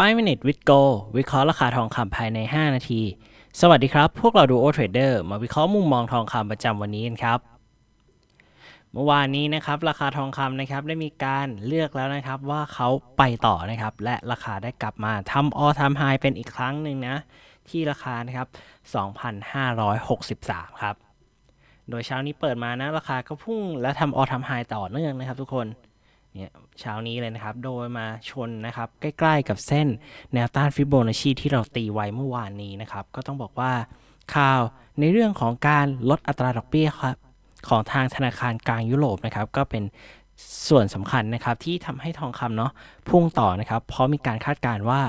5 minute with go วิเคราะห์ราคาทองคำภายใน 5 นาที สวัสดีครับ พวกเราดูโอเทรดเดอร์มาวิเคราะห์มุมมองทองคำประจำวันนี้กันครับ เมื่อวานนี้นะครับ ราคาทองคำนะครับได้มีการเลือกแล้วนะครับว่าเขาไปต่อนะครับ และราคาได้กลับมาทำออทำไฮเป็นอีกครั้งหนึ่งนะ ที่ราคานะครับ 2,563 ครับ โดยเช้านี้เปิดมานะราคาก็พุ่งและทำออทำไฮต่อเนื่องนะครับทุกคน เนี่ยเช้านี้เลยนะครับ โดยมาชนนะครับ ใกล้ๆกับเส้นแนวต้านฟิโบนัชชีที่เราตีไว้เมื่อวานนี้นะครับ ก็ต้องบอกว่าข่าวในเรื่องของการลดอัตราดอกเบี้ยครับของทางธนาคารกลางยุโรปนะครับ ก็เป็นส่วนสำคัญนะครับที่ทำให้ทองคำเนาะพุ่งต่อนะครับ เพราะมีการคาดการณ์ว่า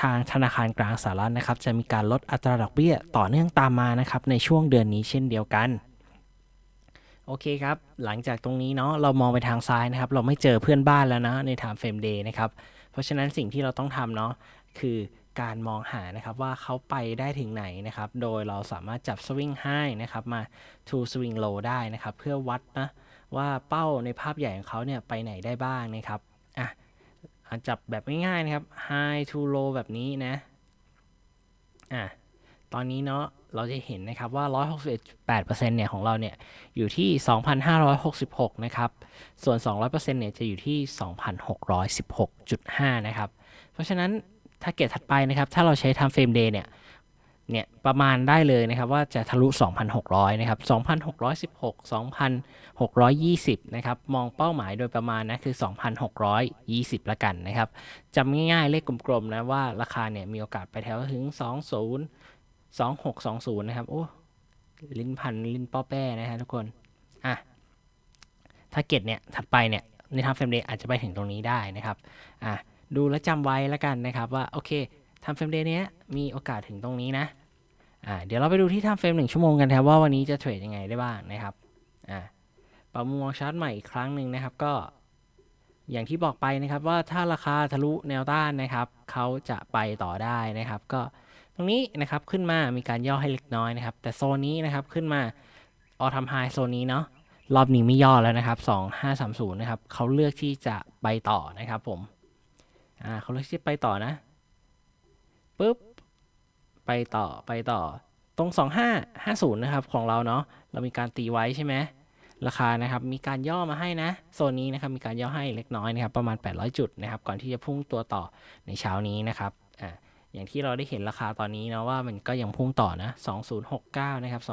ทางธนาคารกลางสหรัฐนะครับ จะมีการลดอัตราดอกเบี้ยต่อเนื่องตามมานะครับในช่วงเดือนนี้เช่นเดียวกัน โอเคครับ หลังจากตรงนี้เนาะเรามองไปทางซ้ายนะครับ เราไม่เจอเพื่อนบ้านแล้วนะใน time frame day นะครับ เพราะฉะนั้นสิ่งที่เราต้องทำเนาะคือการมองหานะครับว่าเขาไปได้ถึงไหนนะครับ โดยเราสามารถจับ swing high นะครับมา to swing low ได้นะครับ เพื่อวัดนะว่าเป้าในภาพใหญ่ของเขาเนี่ยไปไหนได้บ้างนะครับอะอะจับแบบง่ายๆนะครับ high to low แบบนี้นะอะ ตอนนี้เนาะเราจะเห็นนะครับว่า 168%เนี่ยของเราเนี่ยอยู่ที่ 2,566 นะครับ ส่วน 200%เนี่ยจะอยู่ที่ 2,616.5 นะครับ เพราะฉะนั้นถ้าเกตถัดไปนะครับ ถ้าเราใช้ time frame day เนี่ยเนี่ยประมาณได้เลยนะครับว่าจะทะลุ 2,600 นะครับ 2,616 2,620 นะครับ มองเป้าหมายโดยประมาณนะคือ 2,620 ละกันนะครับจำง่ายๆเลขกลมๆนะว่าราคาเนี่ยมีโอกาสไปแถวถึง 20 2620 นะครับ โอ้ ลิ้นพันลิ้นป้อแป้นะฮะทุกคน อะถ้าเก็ตเนี่ย ถัดไปเนี่ย ในทำเฟรมเดย์อาจจะไปถึงตรงนี้ได้นะครับ อะ ดูแลวจำไว้แล้วกันนะครับว่า โอเคทำเฟรมเดย์เนี้ยมีโอกาสถึงตรงนี้นะ อ่า เดี๋ยวเราไปดูที่ทำเฟรมหนึ่งชั่วโมงกันครับว่าวันนี้จะเทรดยังไงได้บ้างนะครับ อ่าปรับมุมมองชาร์ตใหม่อีกครั้งหนึ่งนะครับก็อย่างที่บอกไปนะครับว่าถ้าราคาทะลุแนวต้านนะครับเขาจะไปต่อได้นะครับ ก็ ตรงนี้นะครับขึ้นมามีการย่อให้เล็กน้อยนะครับ แต่โซนนี้นะครับขึ้นมาออทำไฮโซนนี้เนาะรอบนี้ไม่ย่อแล้วนะครับ 2530 นะครับเขาเลือกที่จะไปต่อนะครับผมอ่าเขาเลือกที่จะไปต่อนะปุ๊บไปต่อไปต่อตรง 2550 นะครับของเราเนาะเรามีการตีไว้ใช่ไหมราคานะครับมีการย่อมาให้นะโซนนี้นะครับมีการย่อให้เล็กน้อยนะครับประมาณ 800 จุดนะครับก่อนที่จะพุ่งตัวต่อในเช้านี้นะครับอ่า อย่างที่เราได้เห็นราคาตอนนี้นะว่ามันก็ยังพุ่งต่อนะ 2069 นะครับ 2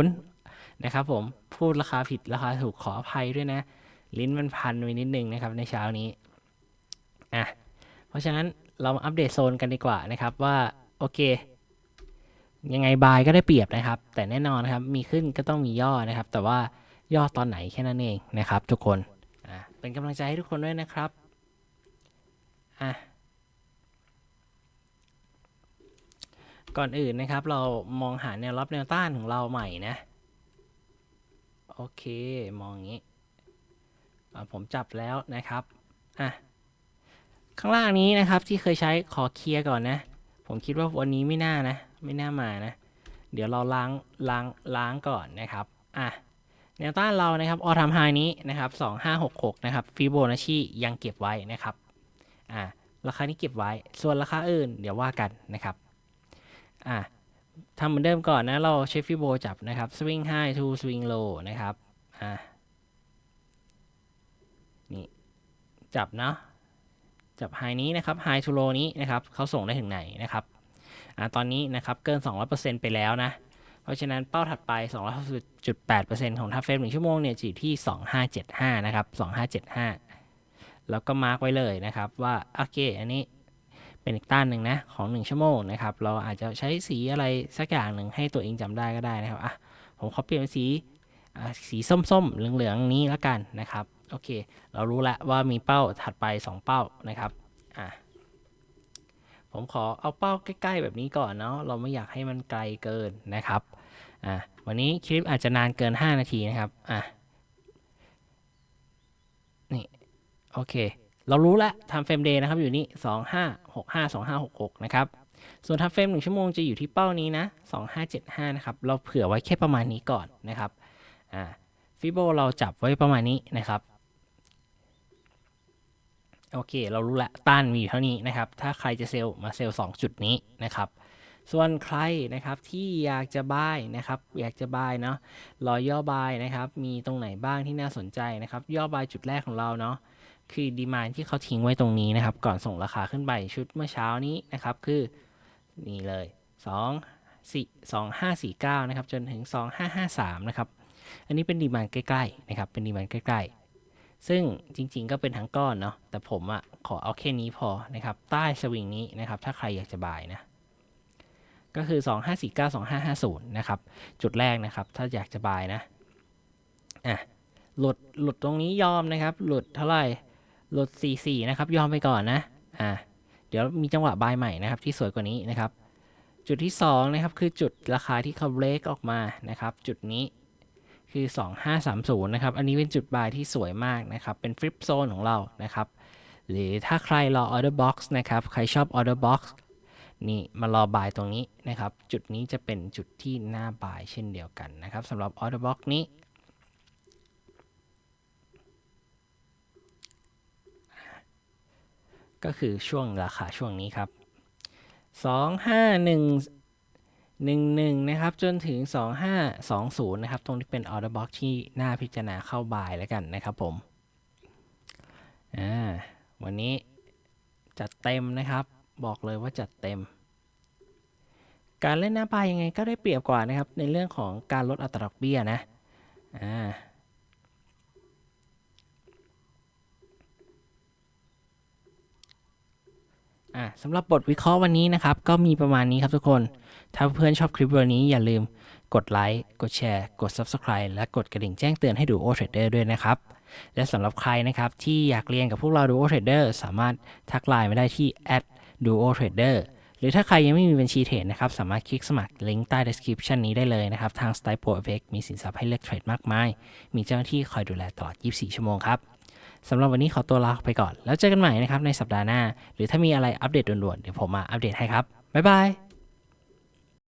2560 นะครับผม พูดราคาผิดราคาถูกขออภัยด้วยนะ ลิ้นมันพันไปนิดนึงนะครับในเช้านี้ อะ เพราะฉะนั้นเรามาอัปเดตโซนกันดีกว่านะครับว่า โอเค ยังไงบายก็ได้เปรียบนะครับ แต่แน่นอนนะครับ มีขึ้นก็ต้องมีย่อนะครับ แต่ว่าย่อตอนไหนแค่นั้นเองนะครับ ทุกคน อะ เป็นกำลังใจให้ทุกคนด้วยนะครับ อะ ก่อนอื่นนะครับ เรามองหาแนวรับแนวต้านของเราใหม่นะ โอเค มองอย่างนี้ ผมจับแล้วนะครับ อะ ข้างล่างนี้นะครับที่เคยใช้ขอเคลียร์ก่อนนะ ผมคิดว่าวันนี้ไม่น่านะ ไม่น่ามานะ เดี๋ยวเราล้าง ล้าง ล้างก่อนนะครับ อะ แนวต้านเรานะครับ ออทามไฮนี้นะครับ 2566 นะครับ ฟิโบนัชชียังเก็บไว้นะครับ อะ ราคานี้เก็บไว้ ส่วนราคาอื่น เดี๋ยวว่ากันนะครับ อะทำเหมือนเดิมก่อนนะ เราใช้ฟิโบจับนะครับ swing high to swing low นะครับ อะ นี่ จับเนาะ จับ high นี้นะครับ high to low นี้นะครับ เขาส่งได้ถึงไหนนะครับ อะ ตอนนี้นะครับ เกิน 200%ไปแล้วนะ เพราะฉะนั้นเป้าถัดไป 260.8%ของท่าเฟรม1ชั่วโมงเนี่ยจะอยู่ที่ 2575 นะครับ 2575 แล้วก็มาร์กไว้เลยนะครับว่า โอเค อันนี้ เป็นอีกต้านหนึ่งนะของ 1 ชั่วโมงนะครับ เราอาจจะใช้สีอะไรสักอย่างหนึ่งให้ตัวเองจำได้ก็ได้นะครับอะผมขอเปลี่ยนเป็นสีสีส้มๆ เหลืองๆ นี้แล้วกันนะครับ โอเค เรารู้แล้วว่ามีเป้าถัดไป 2 เป้านะครับอะผมขอเอาเป้าใกล้ๆ แบบนี้ก่อนเนาะ เราไม่อยากให้มันไกลเกินนะครับอะวันนี้คลิปอาจจะนานเกิน 5 นาทีนะครับอะนี่ โอเค เรารู้แล้วทำเฟรมเดย์นะครับอยู่นี่สองห้าหกห้าสองห้าหกหกนะครับ ส่วนทำเฟรมหนึ่งชั่วโมงจะอยู่ที่เป้านี้นะสองห้าเจ็ดห้านะครับ เราเผื่อไว้แค่ประมาณนี้ก่อนนะครับอ่าฟิโบเราจับไว้ประมาณนี้นะครับ โอเค เรารู้ละต้านมีอยู่เท่านี้นะครับ ถ้าใครจะเซลล์มาเซลล์2จุดนี้นะครับ ส่วนใครนะครับที่อยากจะบายนะครับ อยากจะบายเนาะรอย่อบายนะครับ มีตรงไหนบ้างที่น่าสนใจนะครับ ย่อบายจุดแรกของเราเนาะ คือดีมานที่เขาทิ้งไว้ตรงนี้นะครับ ก่อนส่งราคาขึ้นไปชุดเมื่อเช้านี้นะครับ คือนี่เลย2 4 2 5 4 9นะครับจนถึง 2553นะครับอันนี้เป็นดีมานใกล้ๆนะครับเป็นดีมานใกล้ๆ ซึ่งจริงๆก็เป็นทั้งก้อนเนาะแต่ผมอะขอเอาแค่นี้พอนะครับใต้สวิงนี้นะครับถ้าใครอยากจะบายนะก็คือ 2549 2550นะครับจุดแรกนะครับถ้าอยากจะบายนะอะหลุดหลุดตรงนี้ยอมนะครับ หลุดเท่าไหร่ หลด44นะครับ ยอมไปก่อนนะ อะเดี๋ยวมีจังหวะบายใหม่นะครับ ที่สวยกว่านี้นะครับ จุดที่ 2 นะครับ คือจุดราคาที่เขาเบรกออกมานะครับ จุดนี้คือ 2530 นะครับ อันนี้เป็นจุดบายที่สวยมากนะครับ เป็นฟลิปโซนของเรานะครับ หรือถ้าใครรอ order box นะครับ ใครชอบ order box นี่มารอบายตรงนี้นะครับ จุดนี้จะเป็นจุดที่หน้าบายเช่นเดียวกันนะครับสำหรับ order box นี้ ก็คือช่วงราคาช่วงนี้ครับ 251 11นะครับจนถึง 2520นะครับตรงที่เป็น order box ที่น่าพิจารณาเข้าบายแล้วกันนะครับผมอ่าวันนี้จัดเต็มนะครับ บอกเลยว่าจัดเต็ม การเล่นหน้าบายยังไงก็ได้เปรียบกว่านะครับ ในเรื่องของการลดอัตราดอกเบี้ยนะอ่า อะสำหรับบทวิเคราะห์วันนี้นะครับ ก็มีประมาณนี้ครับทุกคน ถ้าเพื่อนชอบคลิปวันนี้อย่าลืมกดไลค์ กดแชร์ กด Subscribe และกดกระดิ่งแจ้งเตือนให้ดูโอเทรดเดอร์ด้วยนะครับ และสำหรับใครนะครับ ที่อยากเรียนกับพวกเรา Duo Trader สามารถทักไลน์มาได้ที่ @duo trader หรือถ้าใครยังไม่มีบัญชีเทรดนะครับ สามารถคลิกสมัครลิงก์ใต้ description นี้ได้เลยนะครับ ทาง Style Pro FX มีสินทรัพย์ให้เลือกเทรดมากมาย มีเจ้าหน้าที่คอยดูแลตลอด 24 ชั่วโมงครับ สำหรับวันนี้ขอตัวลาไปก่อน แล้วเจอกันใหม่นะครับในสัปดาห์หน้า หรือถ้ามีอะไรอัปเดตด่วนๆเดี๋ยวผมมาอัปเดตให้ครับบ๊ายบาย